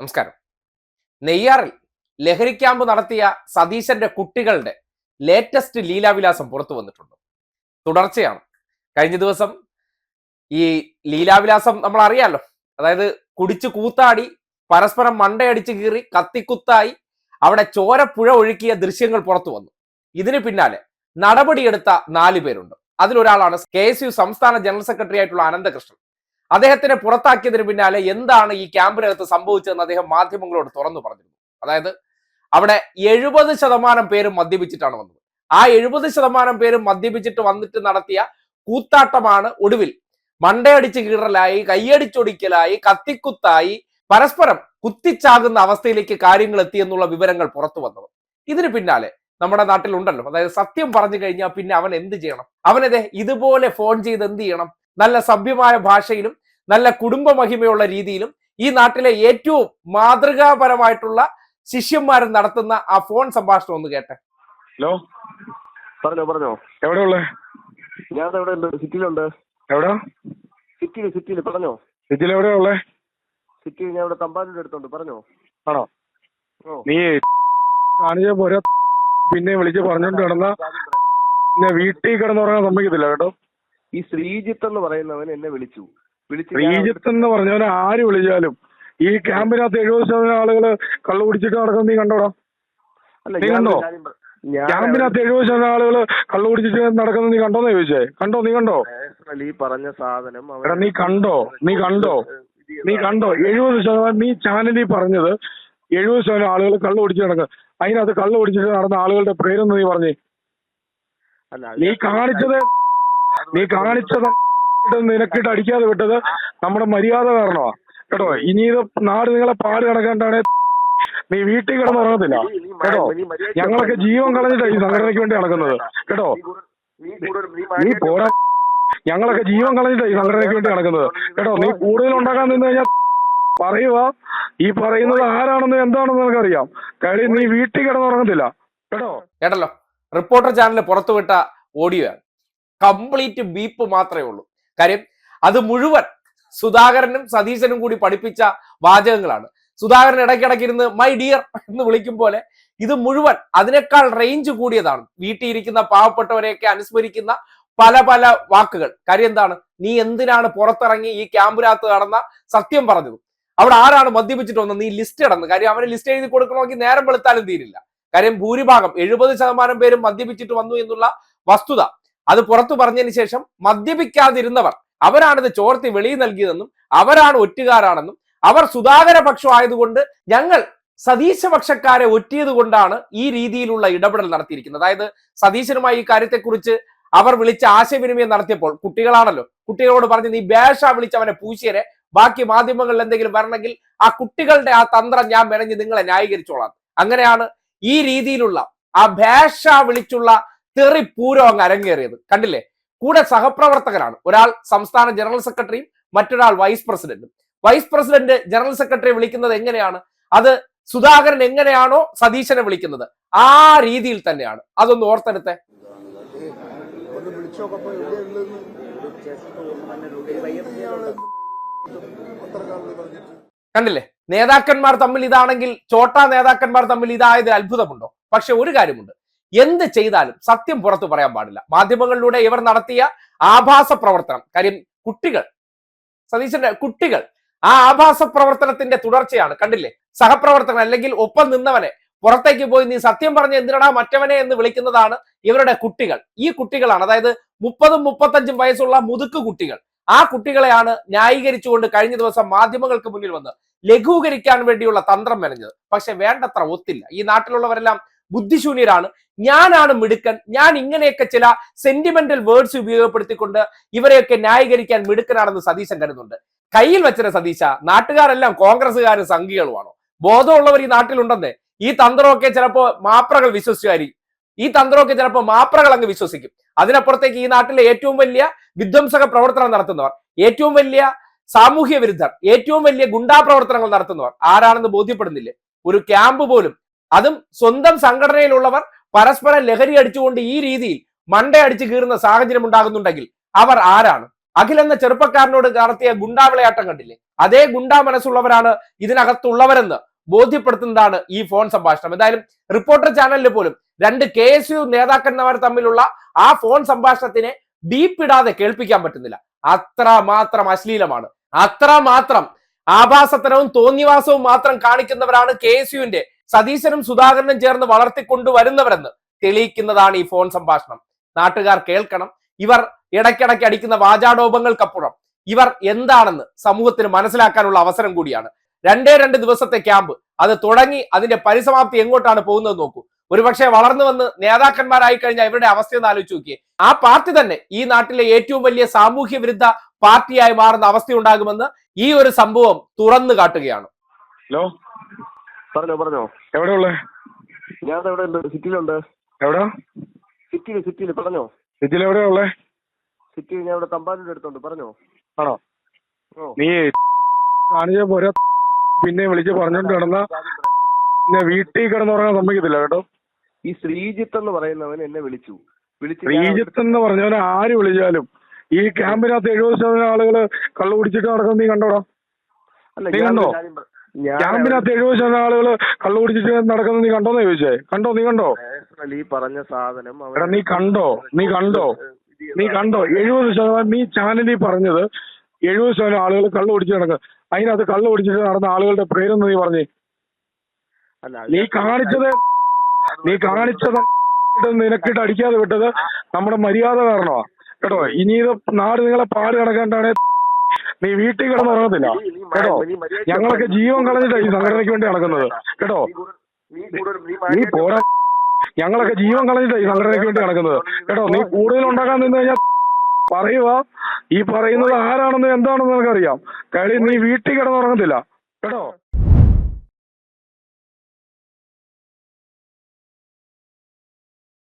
നമസ്കാരം. നെയ്യാറിൽ ലഹരി ക്യാമ്പ് നടത്തിയ സതീശന്റെ കുട്ടികളുടെ ലേറ്റസ്റ്റ് ലീലാവിലാസം പുറത്തു വന്നിട്ടുണ്ട്. തുടർച്ചയാണ്. കഴിഞ്ഞ ദിവസം ഈ ലീലാവിലാസം നമ്മൾ അറിയാലോ? അതായത് കുടിച്ചു കൂത്താടി പരസ്പരം മണ്ടയടിച്ച് കീറി കത്തിക്കുത്തായി അവിടെ ചോരപ്പുഴ ഒഴുക്കിയ ദൃശ്യങ്ങൾ പുറത്തു വന്നു. ഇതിന് പിന്നാലെ നടപടിയെടുത്ത നാലു പേരുണ്ട്. അതിലൊരാളാണ് കെ എസ് യു സംസ്ഥാന ജനറൽ സെക്രട്ടറി ആയിട്ടുള്ള അനന്തകൃഷ്ണൻ. അദ്ദേഹത്തിനെ പുറത്താക്കിയതിന് പിന്നാലെ എന്താണ് ഈ ക്യാമ്പിനകത്ത് സംഭവിച്ചതെന്ന് അദ്ദേഹം മാധ്യമങ്ങളോട് തുറന്നു പറഞ്ഞിരുന്നു. അതായത് അവിടെ എഴുപത് ശതമാനം പേരും മദ്യപിച്ചിട്ടാണ് വന്നത്. ആ എഴുപത് ശതമാനം പേരും മദ്യപിച്ചിട്ട് വന്നിട്ട് നടത്തിയ കൂത്താട്ടമാണ് ഒടുവിൽ. മണ്ടയടിച്ച് കീറലായി കയ്യടിച്ചൊടിക്കലായി കത്തിക്കുത്തായി പരസ്പരം കുത്തിച്ചാകുന്ന അവസ്ഥയിലേക്ക് കാര്യങ്ങൾ എത്തിയെന്നുള്ള വിവരങ്ങൾ പുറത്തു വന്നത്. ഇതിന് പിന്നാലെ നമ്മുടെ നാട്ടിലുണ്ടല്ലോ. അതായത് സത്യം പറഞ്ഞു കഴിഞ്ഞാൽ പിന്നെ അവൻ എന്ത് ചെയ്യണം? അവനതെ ഇതുപോലെ ഫോൺ ചെയ്ത് എന്ത് ചെയ്യണം? നല്ല സഭ്യമായ ഭാഷയിലും നല്ല കുടുംബമഹിമയുള്ള രീതിയിലും ഈ നാട്ടിലെ ഏറ്റവും മാതൃകാപരമായിട്ടുള്ള ശിഷ്യന്മാർ നടത്തുന്ന ആ ഫോൺ സംഭാഷണം ഒന്ന് കേട്ടെ. ഹലോ? പറഞ്ഞോ പറഞ്ഞോ. എവിടെ ഉള്ളേ ഞാൻ എവിടെ ഉണ്ട്. സിറ്റിയിലുണ്ട്. എവിടെ? സിറ്റിയിൽ സിറ്റിയിൽ പറഞ്ഞോ. സിറ്റിയിൽ എവിടെ ഉള്ളേ സിറ്റിയിൽ ഞാൻ ഇവിടെ തമ്പാനൂർ അടുത്തുണ്ട്. പറഞ്ഞോ. ആണോ? നീ കാണിച്ച പോരാ പിന്നെ വിളിച്ച് പറഞ്ഞോണ്ട് കിടന്ന വീട്ടിൽ കിടന്നുറങ്ങാൻ സമ്മതിക്കത്തില്ല കേട്ടോ. ഈ ശ്രീജിത്ത് എന്ന് പറയുന്നവൻ എന്നെ വിളിച്ചു. വിളിച്ചു ശ്രീജിത്ത് എന്ന് പറഞ്ഞവനെ ആര് വിളിച്ചാലും ഈ ക്യാമ്പിനകത്ത് എഴുപത് ശതമാനം ആളുകൾ കള്ളു കുടിച്ചിട്ട് നടക്കുന്നത് നീ കണ്ടോടാ? അല്ല നീ കണ്ടോ? ക്യാമ്പിനകത്ത് എഴുപത് ശതമാനം ആളുകൾ കള്ളു കുടിച്ചിട്ട് നടക്കുന്നത് നീ കണ്ടോന്ന് ചോദിച്ചേ? കണ്ടോ? നീ കണ്ടോ? ഈ പറഞ്ഞ സാധനം എടാ നീ കണ്ടോ? നീ കണ്ടോ? നീ കണ്ടോ? എഴുപത് ശതമാനം നീ ചാനലിൽ പറഞ്ഞത് എഴുപത് ശതമാനം ആളുകൾ കള്ളു കുടിച്ച് നടക്കുക അതിനകത്ത് കള്ളു കുടിച്ചിട്ട് നടന്ന ആളുകളുടെ പേരൊന്ന് നീ പറഞ്ഞേ. നീ കാണിച്ചത് നീ കാണിച്ചത് നിനക്കിട്ട് അടിക്കാതെ വിട്ടത് നമ്മുടെ മര്യാദ കാരണമാ. കേട്ടോ ഇനി ഇത് നാട് നിങ്ങളെ പാട് കിടക്കേണ്ടാണ് നീ വീട്ടിൽ കിടന്ന് ഉറങ്ങത്തില്ല. നീ- നീ മ- കേട്ടോ ഞങ്ങളൊക്കെ ജീവൻ കളഞ്ഞിട്ടാ ഈ സംഘടനയ്ക്ക് വേണ്ടി നടക്കുന്നത്. കേട്ടോ നീ പോരാ. ഞങ്ങളൊക്കെ ജീവൻ കളഞ്ഞിട്ടാ ഈ സംഘടനയ്ക്ക് വേണ്ടി നടക്കുന്നത്. കേട്ടോ നീ കൂടുതൽ ഉണ്ടാക്കാൻ നിന്ന് കഴിഞ്ഞാൽ പറയുക. ഈ പറയുന്നത് ആരാണെന്ന് എന്താണെന്ന് നിനക്കറിയാം. കാര്യം നീ വീട്ടിൽ കിടന്നുറങ്ങത്തില്ല കേട്ടോ. കേട്ടല്ലോ. റിപ്പോർട്ടർ ചാനൽ പുറത്തുവിട്ട ഓഡിയോ കംപ്ലീറ്റ് ബീപ്പ് മാത്രമേ ഉള്ളൂ. കാര്യം അത് മുഴുവൻ സുധാകരനും സതീശനും കൂടി പഠിപ്പിച്ച വാചകങ്ങളാണ്. സുധാകരൻ ഇടയ്ക്കിടയ്ക്ക് ഇരുന്ന് മൈ ഡിയർ എന്ന് വിളിക്കും പോലെ ഇത് മുഴുവൻ അതിനേക്കാൾ റേഞ്ച് കൂടിയതാണ്. വീട്ടിൽ ഇരിക്കുന്ന പാവപ്പെട്ടവരെയൊക്കെ അനുസ്മരിക്കുന്ന പല പല വാക്കുകൾ. കാര്യം എന്താണ്? നീ എന്തിനാണ് പുറത്തിറങ്ങി ഈ ക്യാമ്പിനകത്ത് നടന്ന? സത്യം പറഞ്ഞത് അവിടെ ആരാണ് മദ്യപിച്ചിട്ട് വന്നത്? നീ ലിസ്റ്റ് ഇടന്ന് കാര്യം അവന് ലിസ്റ്റ് എഴുതി കൊടുക്കണമെങ്കിൽ നേരം വെളുത്താലും തീരില്ല. കാര്യം ഭൂരിഭാഗം എഴുപത് ശതമാനം പേരും മദ്യപിച്ചിട്ട് വന്നു എന്നുള്ള വസ്തുത. അത് പുറത്തു പറഞ്ഞതിന് ശേഷം മദ്യപിക്കാതിരുന്നവർ അവരാണിത് ചോർത്തി വെളിയിൽ നൽകിയതെന്നും അവരാണ് ഒറ്റുകാരാണെന്നും അവർ സുധാകര പക്ഷമായതുകൊണ്ട് ഞങ്ങൾ സതീശ പക്ഷക്കാരെ ഒറ്റിയത് കൊണ്ടാണ് ഈ രീതിയിലുള്ള ഇടപെടൽ നടത്തിയിരിക്കുന്നത്. അതായത് സതീശനുമായി ഈ കാര്യത്തെക്കുറിച്ച് അവർ വിളിച്ച ആശയവിനിമയം നടത്തിയപ്പോൾ കുട്ടികളാണല്ലോ കുട്ടികളോട് പറഞ്ഞ് നീ ബേഷ വിളിച്ചവനെ പൂശിയരെ ബാക്കി മാധ്യമങ്ങളിൽ എന്തെങ്കിലും വരണമെങ്കിൽ ആ കുട്ടികളുടെ ആ തന്ത്രം ഞാൻ മെനഞ്ഞ് നിങ്ങളെ ന്യായീകരിച്ചോളാം. അങ്ങനെയാണ് ഈ രീതിയിലുള്ള ആ ഭേഷ വിളിച്ചുള്ള തെറി പൂരം അങ്ങ് അരങ്ങേറിയത്. കണ്ടില്ലേ? കൂടെ സഹപ്രവർത്തകരാണ് ഒരാൾ സംസ്ഥാന ജനറൽ സെക്രട്ടറിയും മറ്റൊരാൾ വൈസ് പ്രസിഡന്റും. വൈസ് പ്രസിഡന്റ് ജനറൽ സെക്രട്ടറി വിളിക്കുന്നത് എങ്ങനെയാണ്? അത് സുധാകരൻ എങ്ങനെയാണോ സതീശനെ വിളിക്കുന്നത്. ആ രീതിയിൽ തന്നെയാണ്. അതൊന്ന് ഓർത്തെടുത്തെ. കണ്ടില്ലേ? നേതാക്കന്മാർ തമ്മിൽ ഇതാണെങ്കിൽ ചോട്ടാ നേതാക്കന്മാർ തമ്മിൽ ഇതായത് അത്ഭുതമുണ്ടോ? പക്ഷെ ഒരു കാര്യമുണ്ട്. എന്ത് ചെയ്താലും സത്യം പുറത്തു പറയാൻ പാടില്ല. മാധ്യമങ്ങളിലൂടെ ഇവർ നടത്തിയ ആഭാസ പ്രവർത്തനം. കാര്യം കുട്ടികൾ സതീശന്റെ കുട്ടികൾ ആ ആഭാസ പ്രവർത്തനത്തിന്റെ തുടർച്ചയാണ്. കണ്ടില്ലേ? സഹപ്രവർത്തകൻ അല്ലെങ്കിൽ ഒപ്പം നിന്നവനെ പുറത്തേക്ക് പോയി നീ സത്യം പറഞ്ഞ് എന്തിനടാ മറ്റവനെ എന്ന് വിളിക്കുന്നതാണ് ഇവരുടെ കുട്ടികൾ. ഈ കുട്ടികളാണ് അതായത് മുപ്പതും മുപ്പത്തഞ്ചും വയസ്സുള്ള മുതുക്ക് കുട്ടികൾ. ആ കുട്ടികളെയാണ് ന്യായീകരിച്ചുകൊണ്ട് കഴിഞ്ഞ ദിവസം മാധ്യമങ്ങൾക്ക് മുന്നിൽ വന്ന് ലഘൂകരിക്കാൻ വേണ്ടിയുള്ള തന്ത്രം മെനഞ്ഞത്. പക്ഷെ വേണ്ടത്ര ഒത്തില്ല. ഈ നാട്ടിലുള്ളവരെല്ലാം ബുദ്ധിശൂന്യരാണ്. ഞാനാണ് മിടുക്കൻ. ഞാൻ ഇങ്ങനെയൊക്കെ ചില സെന്റിമെന്റൽ വേർഡ്സ് ഉപയോഗപ്പെടുത്തിക്കൊണ്ട് ഇവരെയൊക്കെ ന്യായീകരിക്കാൻ മിടുക്കനാണെന്ന് സതീശൻ കരുതുന്നുണ്ട്. കയ്യിൽ വെച്ചിട്ട് സതീശ നാട്ടുകാരെല്ലാം കോൺഗ്രസ്സുകാരും സംഘികളുമാണോ. ബോധമുള്ളവർ ഈ നാട്ടിലുണ്ടെന്നേ. ഈ തന്ത്രമൊക്കെ ചിലപ്പോ മാപ്രകൾ വിശ്വസിക്കുമായിരിക്കും ഈ തന്ത്രമൊക്കെ ചിലപ്പോൾ മാപ്രകൾ അങ്ങ് വിശ്വസിക്കും. അതിനപ്പുറത്തേക്ക് ഈ നാട്ടിലെ ഏറ്റവും വലിയ വിധ്വംസക പ്രവർത്തനം നടത്തുന്നവർ ഏറ്റവും വലിയ സാമൂഹ്യ വിരുദ്ധർ ഏറ്റവും വലിയ ഗുണ്ടാ പ്രവർത്തനങ്ങൾ നടത്തുന്നവർ ആരാണെന്ന് ബോധ്യപ്പെടുന്നില്ലേ? ഒരു ക്യാമ്പ് പോലും അതും സ്വന്തം സംഘടനയിലുള്ളവർ പരസ്പരം ലഹരി അടിച്ചുകൊണ്ട് ഈ രീതിയിൽ മണ്ടയടിച്ച് കീറുന്ന സാഹചര്യം ഉണ്ടാകുന്നുണ്ടെങ്കിൽ അവർ ആരാണ്? അഖിൽ എന്ന ചെറുപ്പക്കാരനോട് നടത്തിയ ഗുണ്ടാവിളയാട്ടം കണ്ടില്ലേ? അതേ ഗുണ്ടാ മനസ്സുള്ളവരാണ് ഇതിനകത്തുള്ളവരെന്ന് ബോധ്യപ്പെടുത്തുന്നതാണ് ഈ ഫോൺ സംഭാഷണം. എന്തായാലും റിപ്പോർട്ടർ ചാനലിൽ പോലും രണ്ട് കെ എസ് യു നേതാക്കന്മാർ തമ്മിലുള്ള ആ ഫോൺ സംഭാഷണത്തിനെ ബീപ്പിടാതെ കേൾപ്പിക്കാൻ പറ്റുന്നില്ല. അത്ര മാത്രം അശ്ലീലമാണ്. അത്ര മാത്രം ആഭാസത്തരവും തോന്നിവാസവും മാത്രം കാണിക്കുന്നവരാണ് കെ എസ് യുവിന്റെ സതീശനും സുധാകരനും ചേർന്ന് വളർത്തിക്കൊണ്ടുവരുന്നവരെന്ന് തെളിയിക്കുന്നതാണ് ഈ ഫോൺ സംഭാഷണം. നാട്ടുകാർ കേൾക്കണം. ഇവർ ഇടയ്ക്കിടയ്ക്ക് അടിക്കുന്ന വാചാടോപങ്ങൾക്കപ്പുറം ഇവർ എന്താണെന്ന് സമൂഹത്തിന് മനസ്സിലാക്കാനുള്ള അവസരം കൂടിയാണ്. രണ്ടേ രണ്ട് ദിവസത്തെ ക്യാമ്പ്. അത് തുടങ്ങി അതിന്റെ പരിസമാപ്തി എങ്ങോട്ടാണ് പോകുന്നത് നോക്കൂ. ഒരുപക്ഷെ വളർന്നു വന്ന് നേതാക്കന്മാരായി കഴിഞ്ഞാൽ ഇവരുടെ അവസ്ഥ ഒന്ന് ആലോചിച്ച് നോക്കിയേ. ആ പാർട്ടി തന്നെ ഈ നാട്ടിലെ ഏറ്റവും വലിയ സാമൂഹ്യ വിരുദ്ധ പാർട്ടിയായി മാറുന്ന അവസ്ഥയുണ്ടാകുമെന്ന് ഈ ഒരു സംഭവം തുറന്നു കാട്ടുകയാണ്. ഹലോ? പറഞ്ഞോ പറഞ്ഞോ. എവിടെയുള്ളേ? ഞാൻ എവിടെ ഉണ്ട് സിറ്റിയിലുണ്ട്. എവിടെ? സിറ്റിയിൽ സിറ്റിയിൽ പറഞ്ഞോ. ഇതിൽ എവിടെയുള്ളേ? സിറ്റിയിൽ ഞാൻ ഇവിടെ തമ്പാനൂർ അടുത്തുണ്ട് പറഞ്ഞോ. ആണോ? നീ കാണിച്ച പോരാ പിന്നെ വിളിച്ച് പറഞ്ഞോണ്ട് കിടന്ന പിന്നെ വീട്ടിൽ കിടന്നുറങ്ങാൻ സമ്മതിക്കത്തില്ല കേട്ടോ. ഈ ശ്രീജിത്ത് എന്ന് പറയുന്നവൻ എന്നെ വിളിച്ചു. വിളിച്ചു ശ്രീജിത്ത് എന്ന് പറഞ്ഞവനെ ആര് വിളിച്ചാലും ഈ ക്യാമ്പിനകത്ത് എഴുപത് ശതമാനം ആളുകൾ കള്ളു കുടിച്ചിട്ട് നടക്കുന്നത് നീ കണ്ടോടാ? അല്ല, ക്യാമ്പിനകത്ത് എഴുപത് ശതമാനം ആളുകൾ കള്ളു കുടിച്ചിട്ട് നടക്കുന്നത് നീ കണ്ടോന്ന് ചോദിച്ചേ? കണ്ടോ നീ കണ്ടോ? ഈ പറഞ്ഞ സാധനം എടാ നീ കണ്ടോ? നീ കണ്ടോ? നീ കണ്ടോ? എഴുപത് ശതമാനം നീ ചാനലിൽ പറഞ്ഞത് എഴുപത് ശതമാനം ആളുകൾ കള്ളു കുടിച്ച് നടക്കുക അതിനകത്ത് കള്ളു കുടിച്ചിട്ട് നടന്ന ആളുകളുടെ പേരൊന്ന് നീ പറഞ്ഞേ. നീ കാണിച്ചത് നീ കാണിച്ചത് നിനക്കിട്ട് അടിക്കാതെ വിട്ടത് നമ്മുടെ മര്യാദ കാരണമാ കേട്ടോ ഇനി ഇത് നാട് നിങ്ങളെ പാട് കിടക്കാണ്ടാണ് നീ വീട്ടിൽ കിടന്നുറങ്ങത്തില്ല നീ- നീ കേട്ടോ? ഞങ്ങളൊക്കെ ജീവൻ കളഞ്ഞിട്ടാ ഈ സംഘടനയ്ക്ക് വേണ്ടി നടക്കുന്നത്. കേട്ടോ? നീ പോരാ ഞങ്ങളൊക്കെ ജീവൻ കളഞ്ഞിട്ടാ ഈ സംഘടനയ്ക്ക് വേണ്ടി നടക്കുന്നത്. കേട്ടോ? നീ കൂടുതൽ ഉണ്ടാക്കാൻ നിന്ന് കഴിഞ്ഞാൽ പറയുക. ഈ പറയുന്നത് ആരാണെന്ന് എന്താണെന്ന് നിനക്കറിയാം. കാര്യം നീ വീട്ടിൽ കിടന്നുറങ്ങത്തില്ല കേട്ടോ?